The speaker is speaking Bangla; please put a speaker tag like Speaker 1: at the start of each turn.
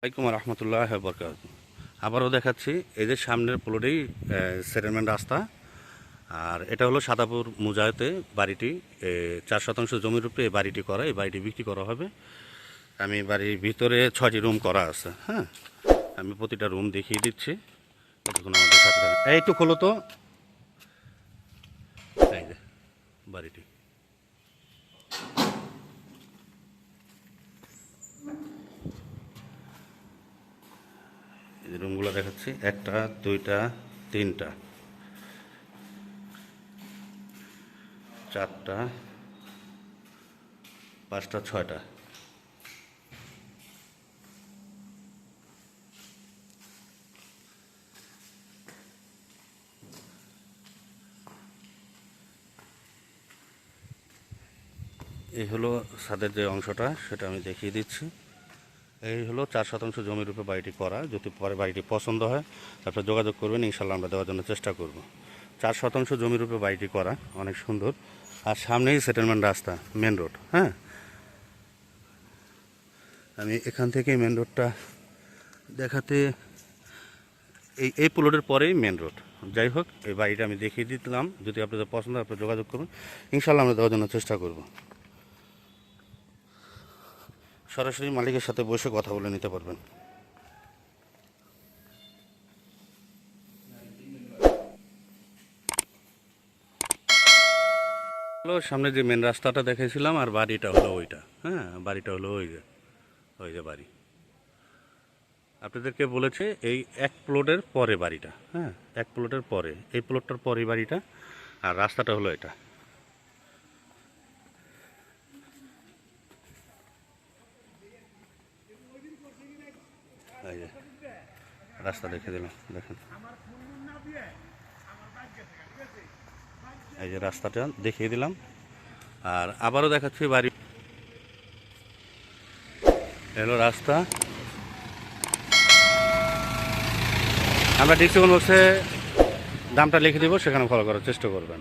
Speaker 1: আসসালামাইকুম রহমতুল্লাহ বরকাত আবারও দেখাচ্ছি, এই যে সামনের প্লটেই সেটেলমেন্ট রাস্তা, আর এটা হলো সাদাপুর মুজাতে বাড়িটি চার শতাংশ জমির উপরে এই বাড়িটি করা, এই বাড়িটি বিক্রি করা হবে। আমি বাড়ির ভিতরে ছয়টি রুম করা আছে হ্যাঁ? আমি প্রতিটা রুম দেখিয়ে দিচ্ছি ততক্ষণ আমাদের সাথে এই তো খোলো তো। বাড়িটি। রুমগুলো দেখাচ্ছি, একটা, দুইটা, তিনটা। চারটা, পাঁচটা, ছয়টা। এই হলো ছাদের যে অংশটা, সেটা আমি দেখিয়ে দিচ্ছি। এই হলো চার শতাংশ জমির উপরে বাড়িটি করা। যদি পরে বাড়িটি পছন্দ হয়, তারপরে যোগাযোগ করবেন ইনশাল্লাহ আমরা দেওয়ার জন্য চেষ্টা করব। চার শতাংশ জমির উপরে বাড়িটি করা, অনেক সুন্দর। আর সামনেই সেটেলমেন্ট রাস্তা মেন রোড হ্যাঁ? আমি এখান থেকে মেন রোডটা দেখাতে, এই এই প্লটের পরেই মেন রোড যাই হোক, এই বাড়িটা আমি দেখিয়ে দিলাম। যদি আপনাদের পছন্দ হয়, আপনারা যোগাযোগ করুন। ইনশাল্লাহ আমরা দেওয়ার জন্য চেষ্টা করব। সরাসরি মালিকের সাথে বসে কথা বলে নিতে পারবেন। সামনে যে মেন রাস্তাটা দেখেছিলাম, আর বাড়িটা হলো ওইটা। হ্যাঁ বাড়িটা হলো ওই যে ওই যে বাড়ি। আপনাদেরকে বলেছে এই এক প্লটের পরে বাড়িটা। হ্যাঁ এক প্লটের পরে। এই প্লটটার পরে বাড়িটা, আর রাস্তাটা হলো এটা। এই যে, রাস্তা দেখে দিলাম, দেখেন। এই যে রাস্তাটা দেখিয়ে দিলাম, আর আবারও দেখাচ্ছি বাড়ি। এলো রাস্তা। আমরা ডিসক্রিপশন বক্সে দামটা লিখে দিব, সেখানে ফলো করার চেষ্টা করবেন।